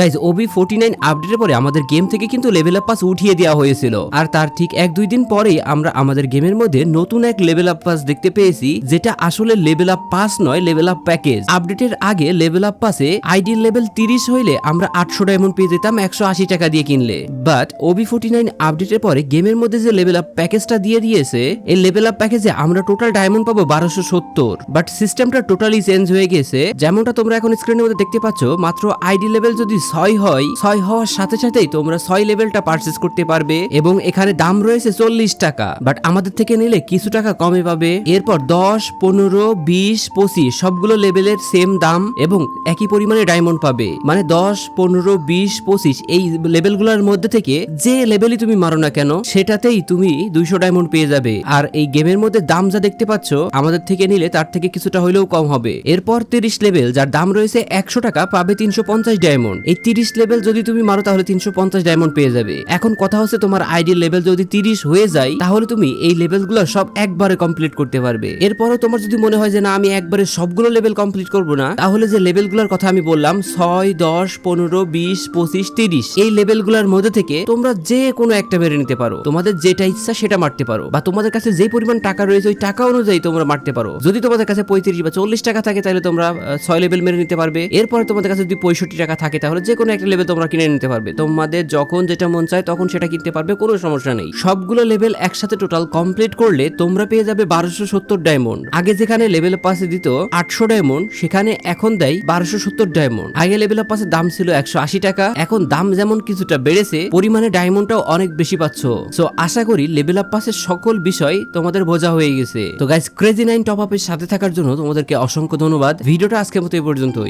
Guys Obi forty nine আপডেটের পরে আমাদের গেম থেকে কিন্তু লেভেল আপ পাস উঠিয়ে দেওয়া হয়েছিল। আর তার ঠিক এক দুই দিন পরেই আমরা আমাদের গেমের মধ্যে নতুন এক লেভেল আপ পাস দেখতে পেয়েছি, যেটা আসলে লেভেল আপ পাস নয় লেভেল আপ প্যাকেজ আপডেটের আগে লেভেল আপ পাসে আইডি লেভেল তিরিশ হইলে আমরা আটশো ডায়মন্ড পেয়ে যেতাম, একশো আশি টাকা দিয়ে কিনলে। বাট ওবি ফোর্টি নাইন আপডেটের পরে গেমের মধ্যে যে লেভেল আপ প্যাকেজটা দিয়ে দিয়েছে, এই লেভেল আপ প্যাকেজে আমরা টোটাল ডায়মন্ড পাবো বারোশো সত্তর। বাট সিস্টেমটা টোটালি চেঞ্জ হয়ে গেছে। যেমনটা তোমরা এখন স্ক্রিনের মধ্যে দেখতে পাচ্ছ, মাত্র আইডি লেভেল যদি ছয় হয়, ছয় হওয়ার সাথে সাথেই তোমরা ছয় লেভেলটা পারচেস করতে পারবে এবং এখানে দাম রয়েছে চল্লিশ টাকা। বাট আমাদের থেকে নিলে কিছু টাকা কমে পাবে। এরপর দশ, পনেরো, বিশ, পঁচিশ, সবগুলো লেভেলের সেম দাম এবং একই পরিমাণে ডায়মন্ড পাবে। মানে দশ, পনেরো, বিশ, পঁচিশ, এই লেভেলগুলোর মধ্যে থেকে যে লেভেলই তুমি মারো না কেন, সেটাতেই তুমি দুইশো ডায়মন্ড পেয়ে যাবে। আর এই গেমের মধ্যে দাম যা দেখতে পাচ্ছ, আমাদের থেকে নিলে তার থেকে কিছুটা হলেও কম হবে। এরপর তিরিশ লেভেল যার দাম রয়েছে একশো টাকা, পাবে তিনশো পঞ্চাশ ডায়মন্ড তিরিশ লেভেল যদি তুমি মারো, তাহলে তিনশো পঞ্চাশ ডায়মন্ড পেয়ে যাবে। এখন কথা হচ্ছে তোমার আইডি লেভেল যদি তিরিশ হয়ে যায়, তাহলে তুমি এই লেভেলগুলো সব একবারে কমপ্লিট করতে পারবে। এরপরও তোমার যদি মনে হয় যে, না, আমি একবারে সবগুলো লেভেল কমপ্লিট করব না, তাহলে যে লেভেলগুলোর কথা আমি বললাম, ছয়, দশ, পনেরো, বিশ, পঁচিশ, তিরিশ, এই লেভেলগুলোর মধ্যে থেকে তোমরা যে কোনো একটা মেরে নিতে পারো। তোমাদের যেটা ইচ্ছা সেটা মারতে পারো বা তোমাদের কাছে যে পরিমাণ টাকা রয়েছে, ওই টাকা অনুযায়ী তোমরা মারতে পারো। যদি তোমাদের কাছে পঁয়ত্রিশ বা চল্লিশ টাকা থাকে, তাহলে তোমরা ছয় লেভেল মেরে নিতে পারবে। এরপরে তোমাদের কাছে যদি পঁয়ষট্টি টাকা থাকে, তাহলে যে কোনো একটা লেভেল তোমরা কিনে নিতে পারবে। তোমাদের যখন যেটা মন চায় তখন সেটা কিনতে পারবে, কোনো সমস্যা নেই। সবগুলো লেভেল একসাথে টোটাল কমপ্লিট করলে তোমরা পেয়ে যাবে বারোশো সত্তর ডায়মন্ড আগে যেখানে লেভেল পাসে দিত আটশো ডায়মন্ড সেখানে এখন দেয় বারোশো সত্তর ডায়মন্ড আগে লেভেল পাসের দাম ছিল একশো আশি টাকা, এখন দাম যেমন কিছুটা বেড়েছে, পরিমাণে ডায়মন্ডটাও অনেক বেশি পাচ্ছ। সো আশা করি লেভেল আপ পাসের সকল বিষয় তোমাদের বোঝা হয়ে গেছে। তো গাইস ক্রেজি নাইন টপ আপের সাথে থাকার জন্য তোমাদেরকে অসংখ্য ধন্যবাদ। ভিডিওটা আজকের মতো এই পর্যন্তই।